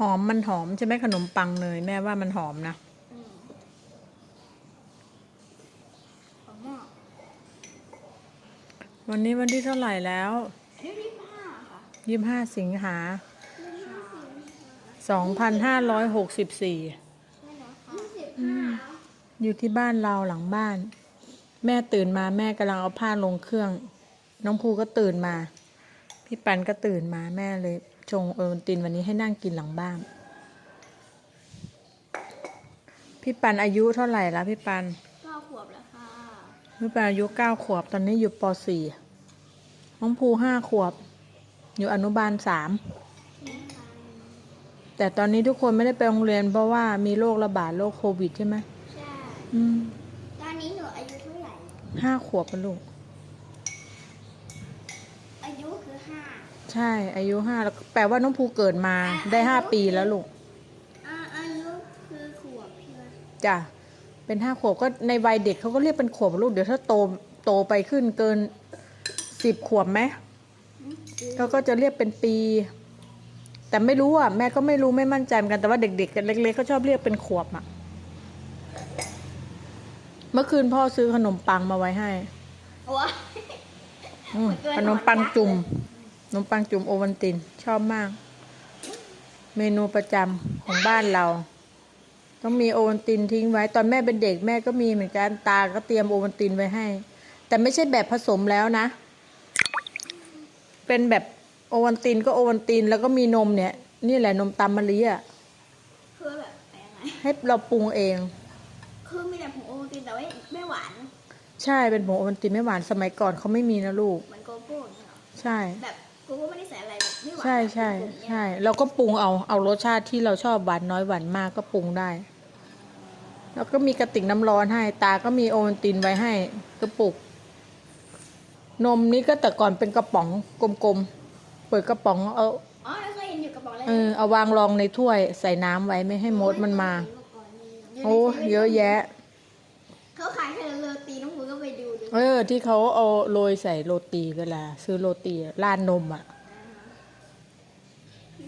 หอมมันหอมใช่ไหมขนมปังเนยแม่ว่ามันหอมนะอืมหอมมากวันนี้วันที่เท่าไหร่แล้วอันนี้ที่ห้าค่ะยี่ห้าสิงหาห้าสองพันห้าร้อยหกสิบสี่ใช่แล้วค่ะยี่สิบห้าอยู่ที่บ้านเราหลังบ้าน แม่ตื่นมาแม่กำลังเอาผ้าลงเครื่อง น้องภูก็ตื่นมา พี่ปันก็ตื่นมาแม่เลย ชงโอวัลตินวันนี้ให้นั่งกินหลังบ้าน พี่ปันอายุเท่าไหร่แล้วพี่ปันเก้าขวบแล้วค่ะ พี่ปันอายุเก้าขวบ ตอนนี้อยู่ปสี่น้องภูห้าขวบ อยู่อนุบาลสามนี่ค่ะแต่ตอนนี้ทุกคนไม่ได้ไปโรงเรียนเพราะว่ามีโรคระบาดโรคโควิดใช่ไหมใช่อืมตอนนี้หนูอายุเท่าไหร่ห้าขวบกันลูกอายุคือห้า ใช่อายุห้าแล้วแปลว่าน้องภูเกิดมาได้ห้าปีแล้วลูกอ่าอายุคือขวบใช่ไหมจ้ะเป็นห้าขวบก็ในวัยเด็กเขาก็เรียกเป็นขวบลูกเดี๋ยวถ้าโตโตไปขึ้นเกินสิบขวบไหมเขาก็จะเรียกเป็นปี แต่ไม่รู้อะแม่ก็ไม่รู้ไม่มั่นใจเหมือนกันแต่ว่าเด็กๆเล็กๆเขาชอบเรียกเป็นขวบอะเมื่อคืนพ่อซื้อขนมปังมาไว้ให้ว้าอืมขนมปังจุ่มข นมปังจุ่มโอวันตินชอบมาก เมนูประจำของบ้านเรา ต้องมีโอวันตินทิ้งไว้ ตอนแม่เป็นเด็กแม่ก็มีเหมือนกันตาก็เตรียมโอวันตินไว้ให้ แต่ไม่ใช่แบบผสมแล้วนะ เป็นแบบโอวันตินก็โอวันตินแล้วก็มีนมเนี่ย นี่แหละนมตามมะลิอะคือแบบยังไงให้เราปรุงเอง คือมีแต่ผงโอวัลตินแต่ว่าไม่หวานใช่เป็นผงโอวันตินไม่หวานสมัยก่อนเขาไม่มีนะลูก เหมือนโกโก้อย่างเงี้ยเหรอใช่ แบบ โกโก้ไม่ได้ใส่อะไรแบบไม่หวานใช่ใช่ใช่เราก็ปรุงเอาเอารสชาติที่เราชอบหวานน้อยหวานมากก็ปรุงได้ แล้วก็มีกระติกน้ำร้อนให้ ตาก็มีโอวัลตินไว้ให้กระปุก นมนี่ก็แต่ก่อนเป็นกระป๋องกลมๆเปิดกระป๋องเอาอ๋อเราเคยเห็นอยู่กระป๋องเลยเออเอาวางรองในถ้วยใส่น้ำไว้ไม่ให้มดมันมา โอ้เยอะแยะเขาขายแค่ โรตีน้องหมูก็ไปดูดูเออ ที่เขาเอาโรยใส่โรตีเวลา ซื้อโรตีอะราดนมอะ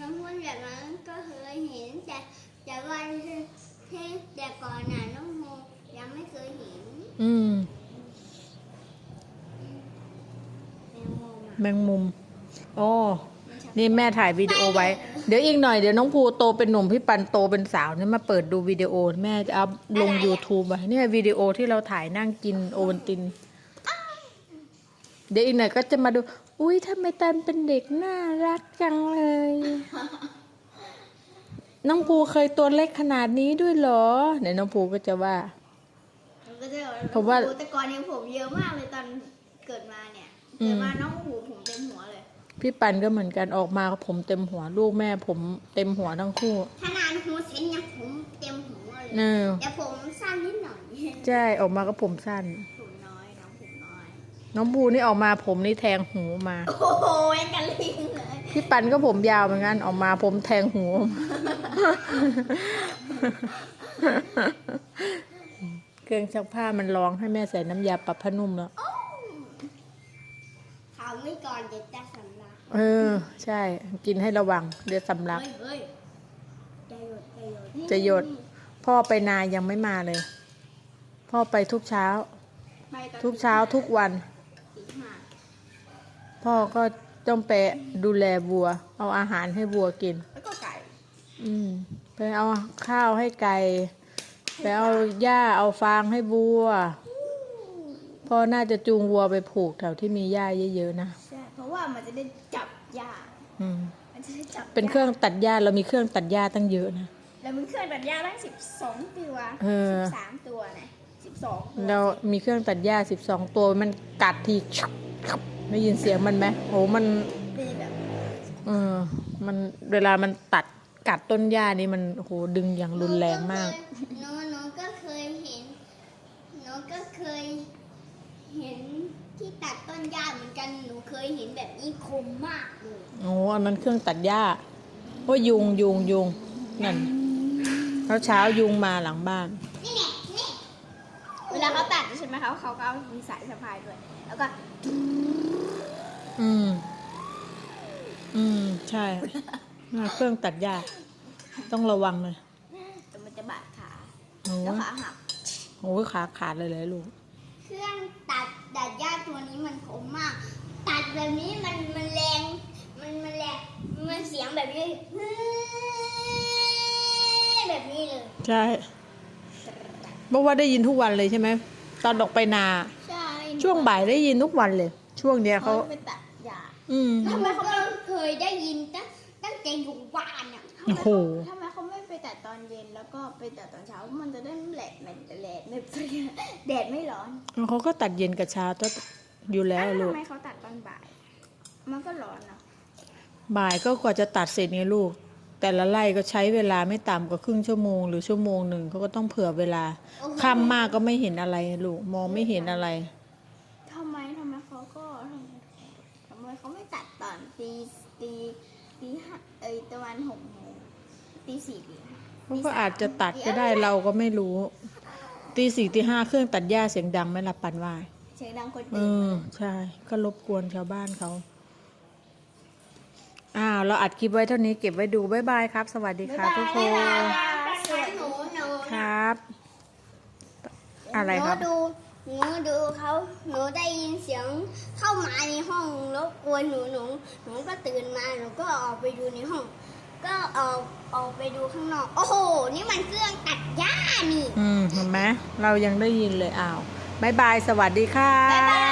น้องพูดแบบนั้นก็เคยเห็นแต่แต่ว่าที่แต่ก่อนน่ะน้องโมยังไม่เคยเห็นอืม แมวโมอะแมงมุมอ๋อมันชอบนี่แม่ถ่ายวิดีโอไว้ เดี๋ยวอีกหน่อยเดี๋ยวน้องภูโตเป็นหนุ่มพี่ปันโตเป็นสาวเนี่ยมาเปิดดูวิดีโอแม่จะอัพลง YouTube ไว้เนี่ยวิดีโอที่เราถ่ายนั่งกินโอวัลติน เดี๋ยวอีกหน่อยก็จะมาดู อุ้ยทำไมตันเป็นเด็กน่ารักจังเลย น้องภูเคยตัวเล็กขนาดนี้ด้วยเหรอเดี๋ยวน้องภูก็จะว่ามันก็จะเพราะว่าโอ้โหแต่ก่อนเนี่ยผมเยอะมากเลยตอนเกิดมาเนี่ยอืมเกิดมาน้องหูผมเต็มหัวเลย พี่ปันก็เหมือนกันออกมาผมเต็มหัวลูกแม่ ผมเต็มหัวทั้งคู่ขนาดหูเส้นยังผมเต็มหัวเลยเออแต่ผมสั้นนิดหน่อยใช่ออกมาก็ผมสั้นผมน้อยน้องผมน้อยน้องภูนี่ออกมาผมนี่แทงหูมาโอ้โหแอนกันลิงเลยพี่ปันก็ผมยาวเหมือนกันออกมาผมแทงหูเครื่องซักผ้ามันร้องให้แม่ใส่น้ำยาปรับผ้านุ่มแล้วถามไม่ก่อนเด็กจะสำลักเออ ใช่ กินให้ระวัง เดี๋ยวสำลัก เฮ้ยเฮ้ยจะหยดจะหยดจะหยด พ่อไปนายังไม่มาเลย พ่อไปทุกเช้า ไปตอนทุกเช้าทุกวัน ตีห้าพ่อก็ต้องไปดูแลวัว เอาอาหารให้วัวกิน แล้วก็ไก่อืมไปเอาข้าวให้ไก่ ไปเอาหญ้าเอาฟางให้วัว พ่อน่าจะจูงวัวไปผูกแถวที่มีหญ้าเยอะๆนะ ใช่ เพราะว่ามันจะได้จับหญ้าอืมมันจะได้จับเป็นเครื่องตัดหญ้าเรามีเครื่องตัดหญ้าตั้งเยอะนะแล้วมันเครื่องตัดหญ้าตั้งสิบสองตัวเออ สิบสามตัวนะสิบสองตัวเรามีเครื่องตัดหญ้าสิบสองตัวมันกัดทีได้ยินเสียงมันไหมโหมันตีแบบ เออมันเวลามันตัดกัดต้นหญ้านี่มันโหดึงอย่างรุนแรงมากน้องน้องก็เคยเห็นน้องก็เคย เห็นที่ตัดต้นหญ้าเหมือนกันหนูเคยเห็นแบบนี้คมมากเลยโอ้อันนั้นเครื่องตัดหญ้าว่ายุงยุงยุงนั่นเช้าเช้ายุงมาหลังบ้าน นี่แน่นี่เวลาเขาตัดใช่ไหมเขาเขาก็เอามีสายสะพายด้วย แล้วก็ อืม อืม ใช่น่ะเครื่องตัดหญ้าต้องระวังเลยแต่มันจะบาดขาโอ้แล้วยขาหักโอ้ยขาขาดเลยเลยลูกเครื่องตั ดดัดหญ้าตัวนี้มันคมมาก ตัดแบบนี้มันมันแรง มันมันแรง มันเสียงแบบนี้แบบนี้เลย ใช่เพราะว่าได้ยินทุกวันเลยใช่ไหม ตอนออกไปนา ใช่ ช่วงบ่ายได้ยินทุกวันเลย ช่วงเนี้ยเขาเขาไปตัดหญ้าอืมทำไมเขาไม่เคยได้ยินตั้งตั้งแต่อยู่บ้านอะโอ้โหทำไม เขาไม่ไปตัดตอนเย็นแล้วก็ไปตัดตอนเช้ามันจะได้แหลกมันแหลกไม่แดดไม่ร้อนเขาก็ตัดเย็นกับเช้าตัวอยู่แล้วลูทำกไมเขาตัดตอนบ่าย มันก็ร้อนเนาะบ่ายก็กว่าจะตัดเสร็จไงลูก แต่ละไร่ก็ใช้เวลาไม่ต่ำกว่าครึ่งชั่วโมง หรือชั่วโมงหนึ่งเขาก็ต้องเผื่อเวลาค่ำมากก็ไม่เห็นอะไรลูกมองไม่เห็นอะไรทำไมทำไมเขาก็ทำไมทำไมเขาไม่ตัดตอนตีตีตีห้าเอ้ยตะวันหกโมงตีสี่ตีห้า เขาก็อาจจะตัดก็ได้เราก็ไม่รู้ ตีสี่ตีห้าเครื่องตัดหญ้าเสียงดังไหมล่ะปันว่าเสียงดังคนเอตื่นอใช่ ก็รบกวนชาวบ้านเขาอ้าวเราอัดคลิปไว้เท่านี้เก็บไว้ดูบ๊ายบายครับ สวัสดีครับทุกคนสวยหนูหนูครับ อะไรครับหนูดูหนูดูเขาหนูได้ยินเสียงเข้ามาในห้องรบกวนหนูหนูหนูก็ตื่นมาหนูก็ออกไปดูในห้อง ก็ออกออกไปดูข้างนอก โอ้โห นี่มันเครื่องตัดหญ้านี่ อืมเห็นไหมเรายังได้ยินเลยอ้าวบายบาย สวัสดีค่ะ บ๊ายบาย